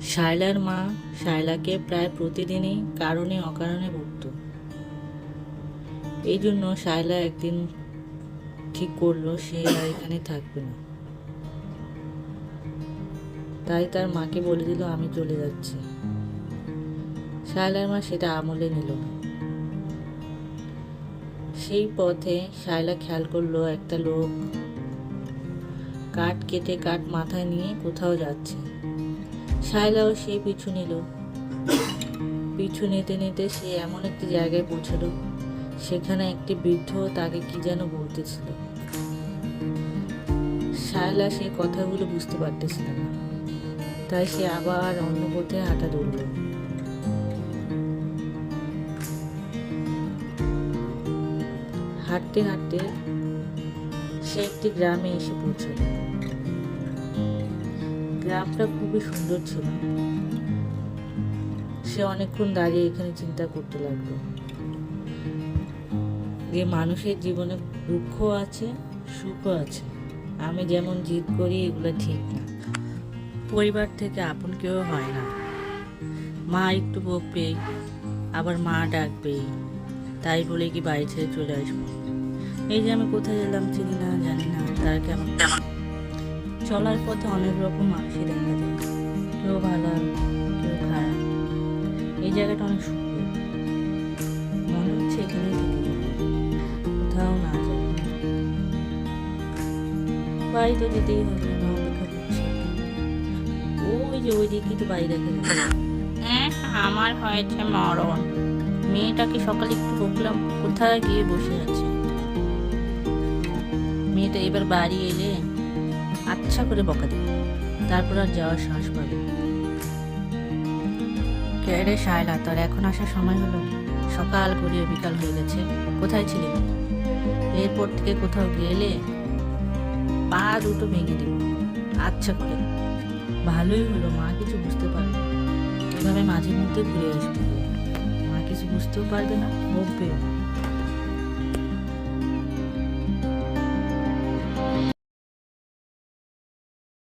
শায়লার মা শায়লাকে প্রায় প্রতিদিনই কারণে অকারণে বকত এই জন্য শায়লা একদিন ঠিক করল, সে আর এখানে থাকবে না। তাই তার মাকে বলে দিল, আমি চলে যাচ্ছি। শায়লার মা সেটা আমলে নিল। না সেই পথে শায়লা খেয়াল করল, একটা লোক কাঠ কেটে কাঠ মাথায় নিয়ে কোথাও যাচ্ছে। শায়লাও সে পিছু নিল। পিছু নিতে নিতে সে এমন একটি জায়গায় পৌঁছালো, সেখানে একটি বৃদ্ধ তাকে কি যেন বলতেছিল। শায়লা সে কথাগুলো বুঝতে পারতেছিল না। তাই সে আবার অন্য পথে হাঁটা ধরল হাঁটতে হাঁটতে সে একটি গ্রামে এসে পৌঁছল। গ্রামটা খুবই সুন্দর ছিল। সে অনেকক্ষণ দাঁড়িয়ে এখানে চিন্তা করতে লাগল। যে মানুষের জীবনে দুঃখ আছে, সুখও আছে। আমি যেমন জিদ করি, এগুলো ঠিক না। পরিবার থেকে আপন কেউ হয় না। মা একটু বকবেই আবার মা ডাকবে তাই বলে কি বাড়ি ছেড়ে চলে আসব? এই যে আমি কোথায় এলাম, চিনি না, জানি না, তার কেমন? চলার পথে অনেক রকম মানুষই দেখা যায়। কেউ ভালো, কেউ খারাপ। এই জায়গাটা অনেক সুন্দর। মনে হচ্ছে যাব। কোথাও না যাই। বাড়ি তো যেতেই হবে, না অপেক্ষা ওই যে ওই দিকে তো বাড়ি দেখা যায়। হ্যাঁ আমার হয়েছে মরণ। মেয়েটাকে সকালে একটু বকলাম, কোথায় গিয়ে বসে আছে? মেয়েটা এবার বাড়ি এলে আচ্ছা করে বকা দেবে তারপর আর যাওয়ার সাহস পাবে কে রে শায়লা, তোর এখন আসার সময় হলো? সকাল গড়িয়ে বিকাল হয়ে গেছে। কোথায় ছিলি? এরপর থেকে কোথাও গেলে পা দুটো ভেঙে দেব। আচ্ছা করে। ভালোই হলো, মা কিছু বুঝতে পারবে। এভাবে মাঝে মধ্যে ঘুরে আসবে। মা কিছু বুঝতেও পারবে না, বকবেও না।